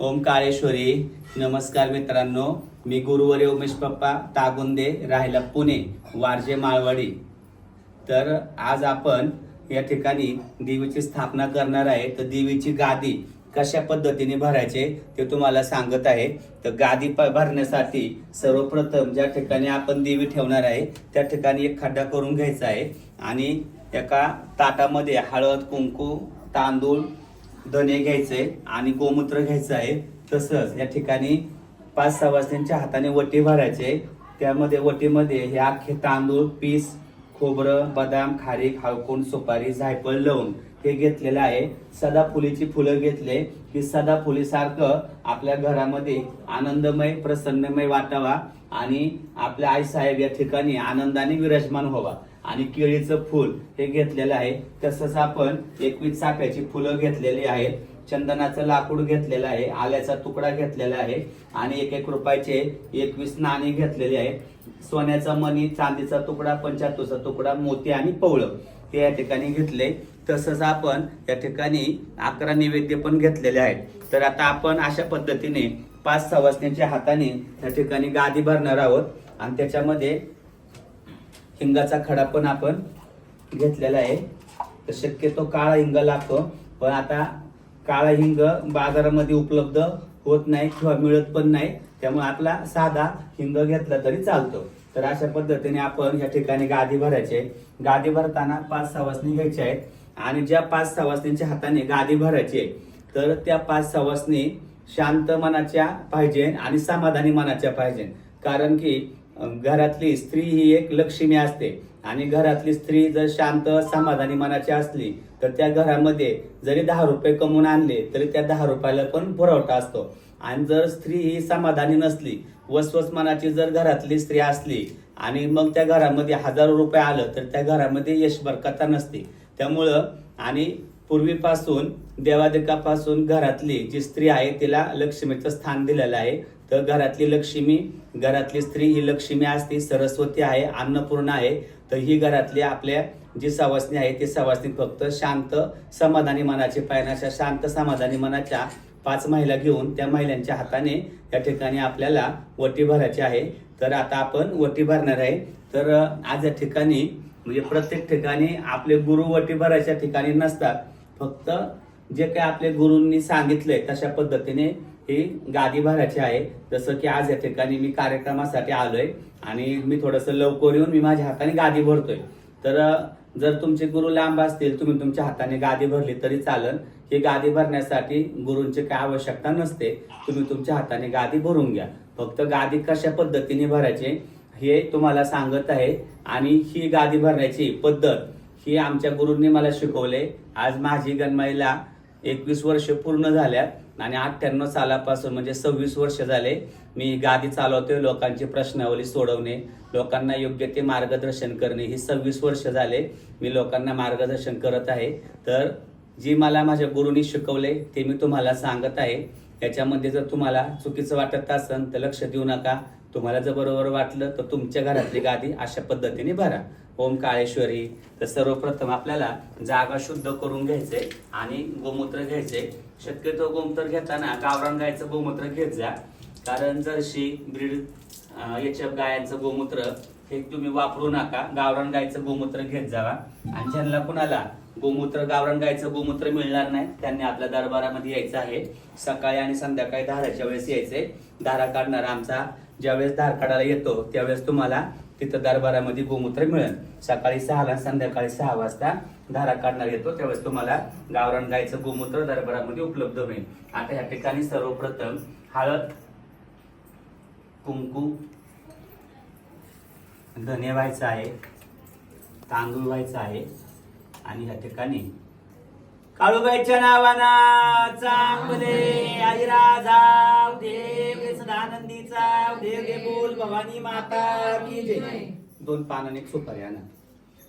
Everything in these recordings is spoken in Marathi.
ओम काळेश्वरी नमस्कार मित्रांनो. मी गुरुवारी उमेश पप्पा तागुंदे राहिला पुणे वारजे माळवाडी. तर आज आपण या ठिकाणी देवीची स्थापना करणार आहे. तर देवीची गादी कशा पद्धतीने भरायचे ते तुम्हाला सांगत आहे. तर गादी प- भरण्यासाठी सर्वप्रथम ज्या ठिकाणी आपण देवी ठेवणार आहे त्या ठिकाणी एक खड्डा करून घ्यायचा आहे. आणि एका ताटामध्ये हळद कुंकू तांदूळ धने घ्यायचे आणि गोमूत्र घ्यायचं आहे. तसंच या ठिकाणी पाच सवासण्यांच्या हाताने वटी भरायचे. त्यामध्ये वटीमध्ये हे अख्खे तांदूळ पीस खोबरं बदाम खारीक हळकुंड सुपारी जायफळ लवंग हे घेतलेलं आहे. सदाफुलीची फुलं घेतले. की सदाफुलीसारखं आपल्या घरामध्ये आनंदमय प्रसन्नमय वाटावा आणि आपल्या आईसाहेब या ठिकाणी आनंदाने विराजमान व्हावा. आणि केळीचं फुल हे घेतलेलं आहे. तसंच आपण एकवीस चाफ्याची फुलं घेतलेली आहेत. चंदनाचं लाकूड घेतलेलं आहे. आल्याचा तुकडा घेतलेला आहे. आणि एक एक रुपयाचे एकवीस नाणी घेतलेले आहे सोन्याचा मणी चांदीचा तुकडा पंचाहत्तरचा तुकडा मोती आणि पवळं ते या ठिकाणी घेतले. तसंच आपण या ठिकाणी अकरा नैवेद्य पण घेतलेले आहेत. तर आता आपण अशा पद्धतीने पाच सवासण्याच्या हाताने या ठिकाणी गादी भरणार आहोत. आणि त्याच्यामध्ये हिंगाचा खडा पण आपण घेतलेला आहे. तर शक्यतो काळा हिंग लागतो. पण आता काळा हिंग बाजारामध्ये उपलब्ध होत नाही किंवा मिळत पण नाही. त्यामुळे आपला साधा हिंग घेतला तरी चालतो. तर अशा पद्धतीने आपण या ठिकाणी गादी भरायचे गादी भरताना पाच सवासनी घ्यायच्या आहेत. आणि ज्या पाच सवासनीच्या हाताने गादी भरायची आहे, तर त्या पाच सवासनी शांत मनाच्या पाहिजे आणि समाधानी मनाच्या पाहिजे कारण की घरातली स्त्री ही एक लक्ष्मी असते. आणि घरातली स्त्री जर शांत समाधानी मनाची असली तर त्या घरामध्ये जरी दहा रुपये कमवून आणले तरी त्या दहा रुपयाला पण पुरवठा असतो. आणि जर स्त्री ही समाधानी नसली वसवस मनाची जर घरातली स्त्री असली आणि मग त्या घरामध्ये हजारो रुपये आलं तर त्या घरामध्ये यश बरकता नसते. त्यामुळं आणि पूर्वीपासून देवादेकापासून घरातली जी स्त्री आहे तिला लक्ष्मीचं स्थान दिलेलं आहे. तर घरातली लक्ष्मी घरातली स्त्री ही लक्ष्मी असते सरस्वती आहे अन्नपूर्णा आहे. तर ही घरातली आपल्या जी सवासनी आहे ती सवासनी फक्त शांत समाधानी मनाची पाहिजे अशा शांत समाधानी मनाच्या पाच महिला घेऊन त्या महिलांच्या हाताने या ठिकाणी आपल्याला वटी भरायची आहे. तर आता आपण वटी भरणार आहे. तर आज या ठिकाणी म्हणजे प्रत्येक ठिकाणी आपले गुरु वटी भरायच्या ठिकाणी नसतात. फक्त जे काही आपले गुरूंनी सांगितलंय तशा पद्धतीने ही गादी भरायची आहे. जसं की आज या ठिकाणी मी कार्यक्रमासाठी आलोय आणि मी थोडंसं लवकर येऊन मी माझ्या हाताने गादी भरतोय. तर जर तुमचे गुरु लांब असतील तुम्ही तुमच्या हाताने गादी भरली तरी चालन. ही गादी भरण्यासाठी गुरूंची काय आवश्यकता नसते. तुम्ही तुमच्या हाताने गादी भरून घ्या. फक्त गादी कशा पद्धतीने भरायची हे तुम्हाला सांगत आहे आणि ही गादी भरण्याची पद्धत ही आमच्या गुरूंनी मला शिकवले. आज माझी गणमाईला एकवीस वर्ष पूर्ण झाल्यात आणि अठ्ठ्याण्णव सालापासून म्हणजे सव्वीस वर्ष झाले मी गादी चालवतोय लोकांची प्रश्नावली सोडवणे लोकांना योग्य ते मार्गदर्शन करणे ही सव्वीस वर्ष झाले मी लोकांना मार्गदर्शन करत आहे. तर जी मला माझ्या गुरुनी शिकवले ते मी तुम्हाला सांगत आहे. याच्यामध्ये जर तुम्हाला चुकीचं वाटत असेल तर लक्ष देऊ नका. तुम्हाला जर बरोबर वाटलं तर तुमच्या घरातली गादी अशा पद्धतीने भरा. ओम काळेश्वरी तर सर्वप्रथम आपल्याला जागा शुद्ध करून घ्यायचे आणि गोमूत्र घ्यायचे. शक्यतो गोमूत्र घेताना गावरान गायचं गोमूत्र घेत जा. कारण जर्शी ब्रीड याच्या गायांचं गोमूत्र हे तुम्ही वापरू नका. गावरान गायचं गोमूत्र घेत जावा. आणि ज्यांना कुणाला गोमूत्र गावरान गायचं गोमूत्र मिळणार नाही त्यांनी आपल्या दरबारामध्ये यायचं आहे. सकाळी आणि संध्याकाळी धाराच्या वेळेस यायचे. धारा काढणारा आमचा ज्यावेळेस धार काढायला येतो त्यावेळेस तुम्हाला तिथं दरबारामध्ये गोमूत्र मिळेल. सकाळी सहाला संध्याकाळी सहा वाजता धारा काढणार येतो. त्यावेळेस तुम्हाला गावरान गायचं गोमूत्र दरबारामध्ये उपलब्ध होईल. आता या ठिकाणी सर्वप्रथम हळद कुंकू धने व्हायचं आहे तांदूळ व्हायचं आहे आणि या ठिकाणी काळूबाईच्या नावाना चांगले आईराजाव देव सदानंदीचा देव दे बोल भवानी माता की जय. दोन पान एक सुपारी आणा.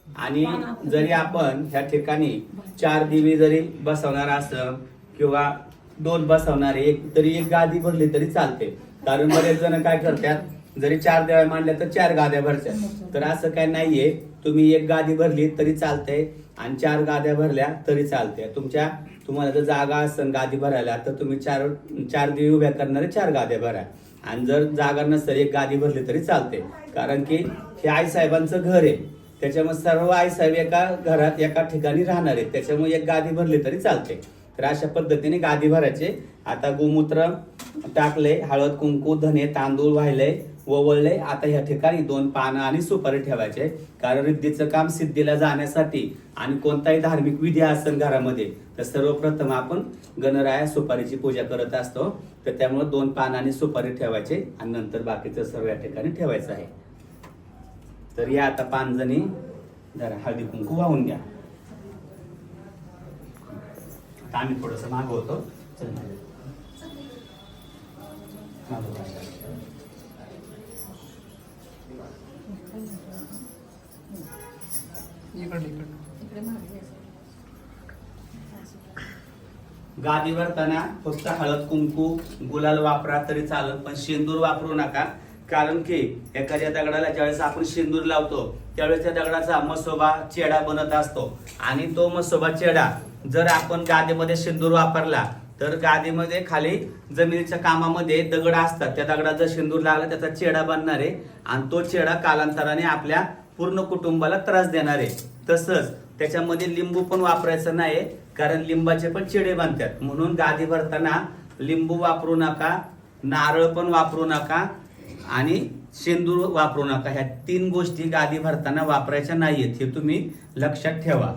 आणि जरी आपण ह्या ठिकाणी चार दिवे जरी बसवणार असं किंवा दोन बसवणारे एक तरी एक गादी भरली तरी चालते. कारण बरेच जण काय करतात जरी चार देवा मांडल्या तर चार गाद्या भरच्या तर असं काय नाहीये. तुम्ही एक गादी भरली तरी चालते आणि चार गाद्या भरल्या तरी चालते तुमच्या तुम्हाला जर जागा असेल गादी भरायला तर तुम्ही चार चार देवी उभ्या करणारे चार गाद्या भरा. आणि जर जागा नसेल एक गादी भरली तरी चालते कारण की हे आईसाहेबांचं घर आहे. त्याच्यामुळे सर्व आई साहेब एका घरात एका ठिकाणी राहणार आहेत. त्याच्यामुळे एक गादी भरली तरी चालते तर अशा पद्धतीने गादी भरायचे. आता गोमूत्र टाकले हळद कुंकू धने तांदूळ वाहिले ओवळले आता या ठिकाणी दोन पानं आणि सुपारी ठेवायचे. कारण रिद्धीचं काम सिद्धीला जाण्यासाठी आणि कोणताही धार्मिक विधी असेल घरामध्ये तर सर्वप्रथम आपण गणराया सुपारीची पूजा करत असतो. तर त्यामुळे दोन पानं आणि सुपारी ठेवायचे आणि नंतर बाकीचं सर्व या ठिकाणी ठेवायचं आहे. तर या आता पानजणी जरा हळदी कुंकू वाहून घ्या. आता आम्ही थोडस मागवतो. इकडे इकडे गादी भरताना फक्त हळद कुंकू गुलाल वापरा तरी चालत पण शेंदूर वापरू नका. कारण की एखाद्या दगडाला ज्यावेळेस आपण शेंदूर लावतो त्यावेळेस त्या दगडाचा मसोबा चेडा बनत असतो. आणि तो मसोबा चेडा जर आपण गादीमध्ये शेंदूर वापरला तर गादीमध्ये खाली जमिनीच्या कामामध्ये दगड असतात. त्या दगडात जर शेंदूर लागला त्याचा चेडा बनणार आहे. आणि तो चेडा कालांतराने आपल्या पूर्ण कुटुंबाला त्रास देणार. आहे तसंच त्याच्यामध्ये लिंबू पण वापरायचं नाही कारण लिंबाचे पण चिडे बांधतात म्हणून गादी भरताना लिंबू वापरू नका नारळ पण वापरू नका आणि शेंदूर वापरू नका. ह्या तीन गोष्टी गादी भरताना वापरायच्या नाहीयेत हे तुम्ही लक्षात ठेवा.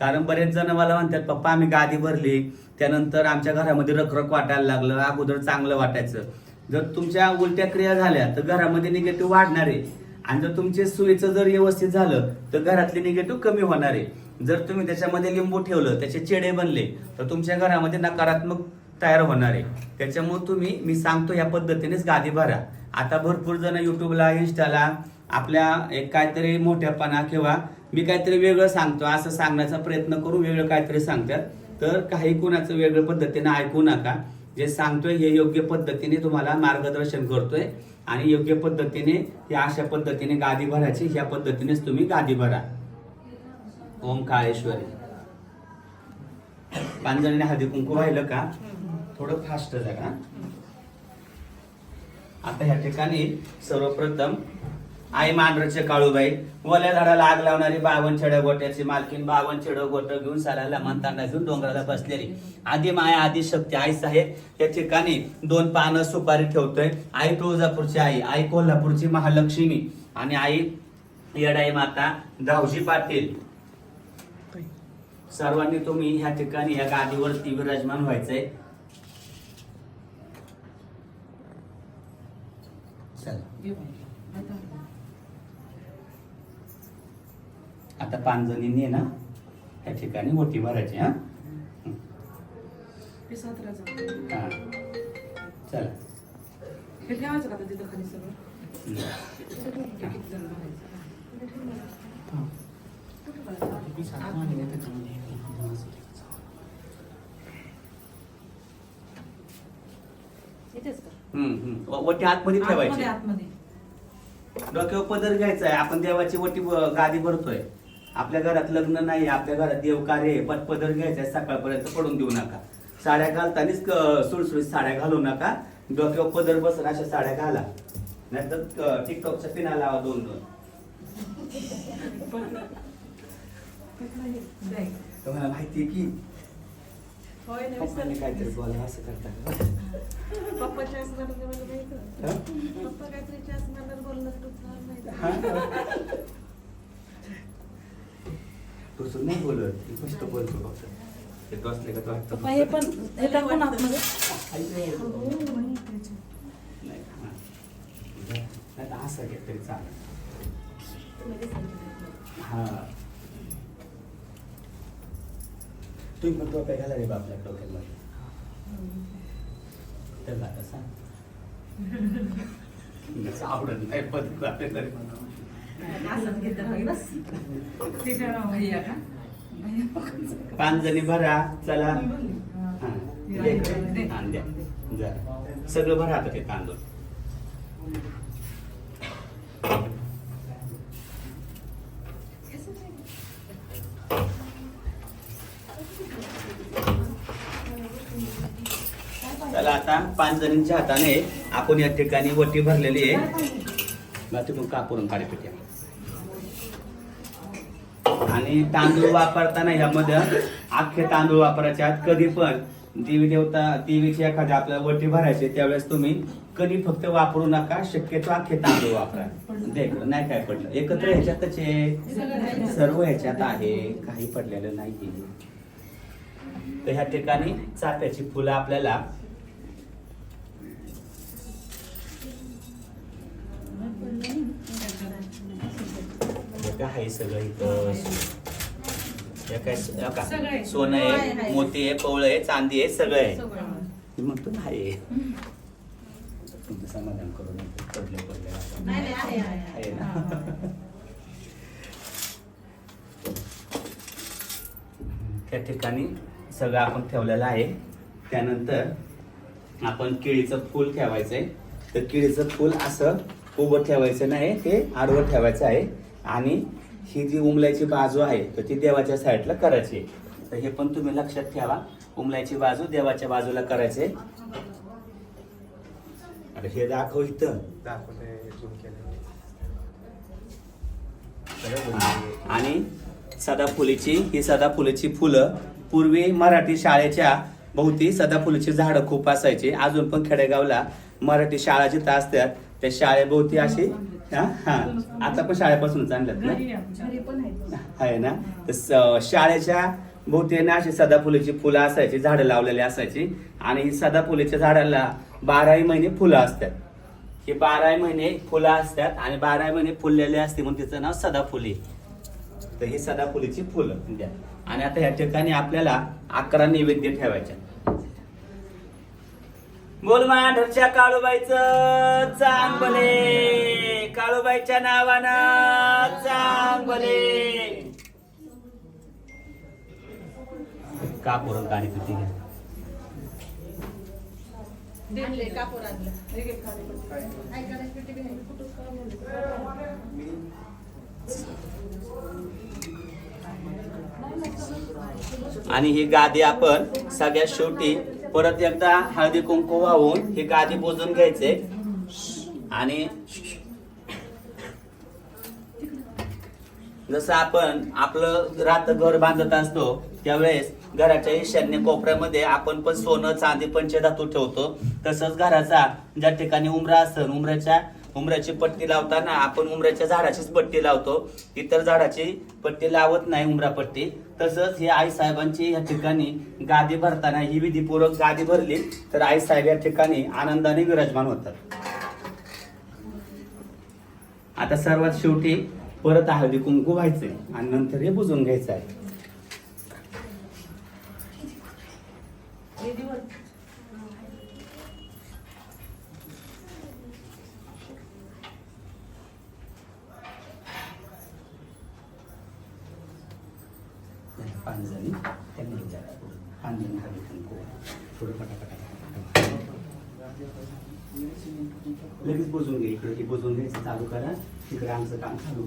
कारण बरेच जण मला म्हणतात पप्पा आम्ही गादी भरली. त्यानंतर आमच्या घरामध्ये रखरख वाटायला लागलं अगोदर चांगलं वाटायचं. जर तुमच्या उलट्या क्रिया झाल्या तर घरामध्ये निगेटिव्ह वाढणार आहे. आणि जर तुमचे सोयीचं जर व्यवस्थित झालं तर घरातले निगेटिव्ह कमी होणार आहे. जर तुम्ही त्याच्यामध्ये लिंबू ठेवलं त्याचे चेडे बनले तर तुमच्या घरामध्ये नकारात्मक तयार होणार आहे. त्याच्यामुळे तुम्ही मी सांगतो या पद्धतीनेच गादी भरा. आता भरपूर जण युट्यूबला इंस्टाला आपल्या एक काहीतरी मोठ्यापणा किंवा मी काहीतरी वेगळं सांगतो असं सांगण्याचा प्रयत्न करून वेगळं काहीतरी सांगतात. तर काही कुणाचं वेगळं पद्धतीने ऐकू नका. जे सांगतोय हे योग्य पद्धतीने तुम्हाला मार्गदर्शन करतोय. आणि योग्य पद्धतीने या अशा पद्धतीने गादी भरायची ह्या पद्धतीनेच तुम्ही गादी भरा. ओम काळेश्वरी. पांजणीने हळदी कुंकू राहिलं का? थोडं फास्ट जरा. आता ह्या ठिकाणी सर्वप्रथम आई मांढरचे काळूबाई ओल्या झाडाला आग लावणारी बावन छेड गोट्याची मालकीन बावन छेड गोट घेऊन साराला म्हणताना घेऊन डोंगराला बसलेली. आधी माया आधी शक्ती. आई साहेब या ठिकाणी दोन पानं सुपारी ठेवतोय. आई तुळजापूरची आई आई कोल्हापूरची महालक्ष्मी. आणि आई येडाई माता धावजी पाटील. सर्वांनी तुम्ही ह्या ठिकाणी या गादीवरती विराजमान व्हायचंय. चला. आता पाच जणींनी ना या ठिकाणी ओटी भरायची हा. चला हे ठेवायचं का आता तिथं खाली सगळं हम्म. किती जण भरायचं? इथेच का? हम्म, हम्म. व- ओटी आतमध्ये ठेवायची आतमध्ये डोक्यावर पदर घ्यायचा आहे आपण देवाची ओटी ब- गादी भरतोय आपल्या घरात लग्न नाही आपल्या घरात देवकार्य आहे पदर घ्यायचा सकाळपर्यंत पडून देऊ नका. साड्या घालतानीच सुळसुळीत साड्या घालू नका. डोक्यावर पदर बसून अशा साड्या घाला. नाहीतर टिकटॉकच्या पिना लावा दोन दोन. तुम्हाला माहितीये की. काहीतरी बोला असं करता पप्पा चॉईस म्हणत नाही मला माहीत. हा? पप्पा काहीतरी चॉईस म्हणणार बोललं तर तुला हा? सुद्धा नाही बोलत ती फक्त बोलतो फक्त ते टोचले का तो पप्पा हे पण हे टाकून आतमध्ये हो. नाही का? हा. नाही असं घेत तरी चालेल हा तुम्ही पण टोप्या घाला रे बापल्या डोक्यामध्ये त्याला कसा आवडत नाही पद्धत आपल्या तरी घेत पाच जणी भरा चला. द्या. सगळं भरा आता ते तांदूळ. चला आता पाच जणींच्या हाताने आपण या ठिकाणी वटी भरलेली आहे. मग तिकडून कापून काढे पिट्या आणि तांदूळ वापरताना ह्यामध्ये अख्खे तांदूळ वापरायचे आहेत. कधी पण देवी देवता देवीची एखाद्या आपल्याला वटी भरायची त्यावेळेस तुम्ही कधी फक्त वापरू नका शक्यतो अख्खे तांदूळ वापरा. देख इकडं, नाही काय पडलं. एकत्र ह्याच्यातच आहे. सर्व ह्याच्यात आहे. काही पडलेलं नाही तर ह्या ठिकाणी चाफ्याची फुलं आपल्याला आहे सगळं इथं. काय आहे. सोनं आहे, आहे आहे. मोती आहे पवळ आहे चांदी आहे सगळं आहे. म्हणतो ना आहे. तुमचं समाधान करून पडले पडले. आहे, आहे, आहे. आहे. ना? त्या ठिकाणी सगळं आपण ठेवलेलं आहे. त्यानंतर आपण केळीचं फूल ठेवायचंय. तर केळीचं फूल असं उभं ठेवायचं नाही ते आडवं ठेवायचं आहे. आणि ही जी उमलायची बाजू आहे तर ती देवाच्या साईडला करायची. तर हे पण तुम्ही लक्षात ठेवा. उमलायची बाजू देवाच्या बाजूला करायचे. अरे हे दाखव इथं. आणि सदाफुलीची ही सदाफुलीची फुलं पूर्वी मराठी शाळेच्या भोवती सदाफुलीची झाडं खूप असायची. अजून पण खेडेगावला मराठी शाळा जिथं असतात त्या शाळेभोवती अशी हा हा. आता पण शाळेपासूनच आणल्यात ना? आहे. ना? तर शाळेच्या भोवती ना अशी सदाफुलीची फुलं असायची झाडं लावलेली असायची. आणि ही सदाफुलीच्या झाडाला बाराही महिने फुलं असतात. ही बाराही महिने फुलं असतात आणि बाराही महिने फुललेले असते म्हणून तिचं नाव सदाफुली. तर ही सदाफुलीची फुलं. द्या. आणि आता या ठिकाणी आपल्याला अकरा नैवेद्य ठेवायच्या बोल मांढरच्या काळूबाईच चांगले. काळूबाईच्या नावानं चांगले. कापूर गाणी किती घ्या आणले, आणि ही गादी आपण सगळ्यात शेवटी परत एकदा हळदी कुंकू वाहून ही गादी बोजून घ्यायचे. आणि जसं आपण आपलं रात घर बांधत असतो त्यावेळेस घराच्या ईशान्य कोपऱ्यामध्ये आपण पण सोनं चांदी पंचधातू ठेवतो. तसंच घराचा ज्या ठिकाणी उमरा असतं उमऱ्याच्या उमऱ्याची पट्टी लावताना आपण उमऱ्याच्या झाडाचीच पट्टी लावतो. इतर झाडाची पट्टी लावत नाही उमरा पट्टी. तसंच ही आई साहेबांची या ठिकाणी गादी भरताना ही विधीपूर्वक गादी भरली तर आई साहेब या ठिकाणी आनंदाने विराजमान होतात. आता सर्वात शेवटी परत हळदी कुंकू व्हायचंय आणि नंतर हे बुजून घ्यायचं आहे हे दिवस. पाच जणी त्यांनी विचारा पाच जणी हळदी कुंकू थोडं पटापटा लगेच बुजून घे इकडे हे बुजून घ्यायचं चालू करा तिकडे आमचं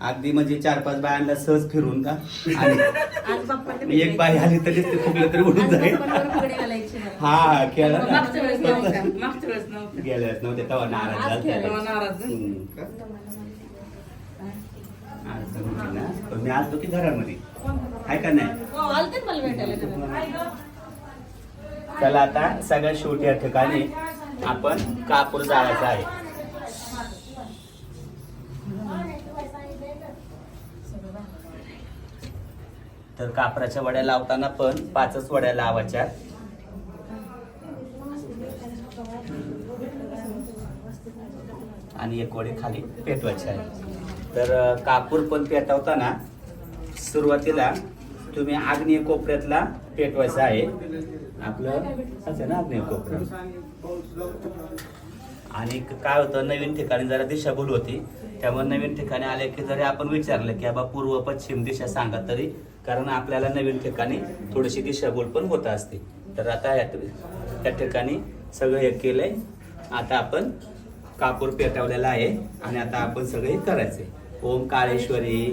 अगदी म्हणजे चार पाच बायांना सहज फिरून का आणि एक बाई आली तरी ते फुगलं तरी उडून जाईल हा केलं ना. मागच्या वेळेस नव्हतं. मागच्या वेळेस नव्हतं. गेल्यास नव्हते तेव्हा नाराज आज झालते. तेव्हा नाराज. हम्म. आज तर होती ना. पण मी आलतो की घरामध्ये आहे का नाही हो, आलते मला भेटायला चला आता सगळ्यात शेवटी या ठिकाणी आपण कापूर जाळायचा आहे तर कापराच्या वड्या लावताना पण पाचच वड्या लावायच्या. आणि एक वडी खाली पेटवायची आहे. तर कापूर पण पेटवताना सुरुवातीला तुम्ही आग्नेय कोपऱ्यातला पेटवायचं आहे. आपलं असं ना आग्नेय कोपऱ्यात आणि काय होतं नवीन ठिकाणी जरा दिशाभूल होती. त्यामुळे नवीन ठिकाणी आले की जरी आपण विचारलं की बाबा पूर्व पश्चिम दिशा सांगा तरी कारण आपल्याला नवीन ठिकाणी थोडीशी दिशाभूल पण होत असते. तर आता या त्या ठिकाणी सगळं हे केलंय. आता आपण कापूर पेटवलेला आहे आणि आता आपण सगळं हे करायचंय. ओम काळेश्वरी.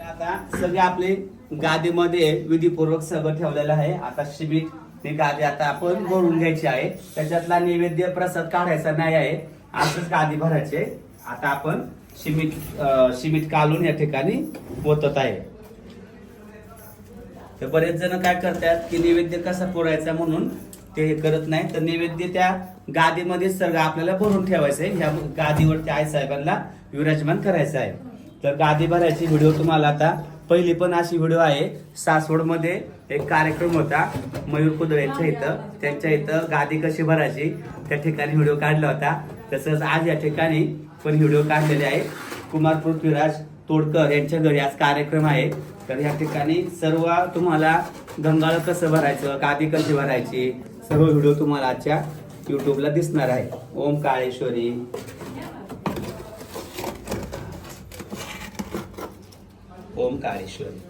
आता सगळे आपले गादीमध्ये विधीपूर्वक सगळं ठेवलेलं आहे. आता शिमिट ही गादी आता आपण भरून घ्यायची आहे. त्याच्यातला नैवेद्य प्रसाद काढायचा नाही आहे. असंच गादी भरायचे आता आपण शिमिट अं, कालून काढून या ठिकाणी ओतत आहे. तर बरेच जण काय करतात की नैवेद्य कसा पुरायचा म्हणून ते हे करत नाही. तर नैवेद्य त्या गादीमध्येच सर्ग आपल्याला भरून ठेवायचं आहे. ह्या गादीवरती आई साहेबांना विराजमान करायचं आहे. तर गादी भरायची व्हिडिओ तुम्हाला आता पहिली पण अशी व्हिडिओ आहे. सासवडमध्ये एक कार्यक्रम होता मयूर कुदळ यांच्या इथं. त्यांच्या इथं गादी कशी भरायची त्या ठिकाणी व्हिडिओ काढला होता. तसंच आज या ठिकाणी पण व्हिडिओ काढलेले आहे कुमार पृथ्वीराज तोडकर यांच्या घरी आज कार्यक्रम आहे. तर या ठिकाणी सर्व तुम्हाला गंगाळ कसं भरायचं कादी कशी भरायची सर्व व्हिडिओ तुम्हाला आजच्या युट्यूबला दिसणार आहे. ओम काळेश्वरी. ओम काळेश्वरी.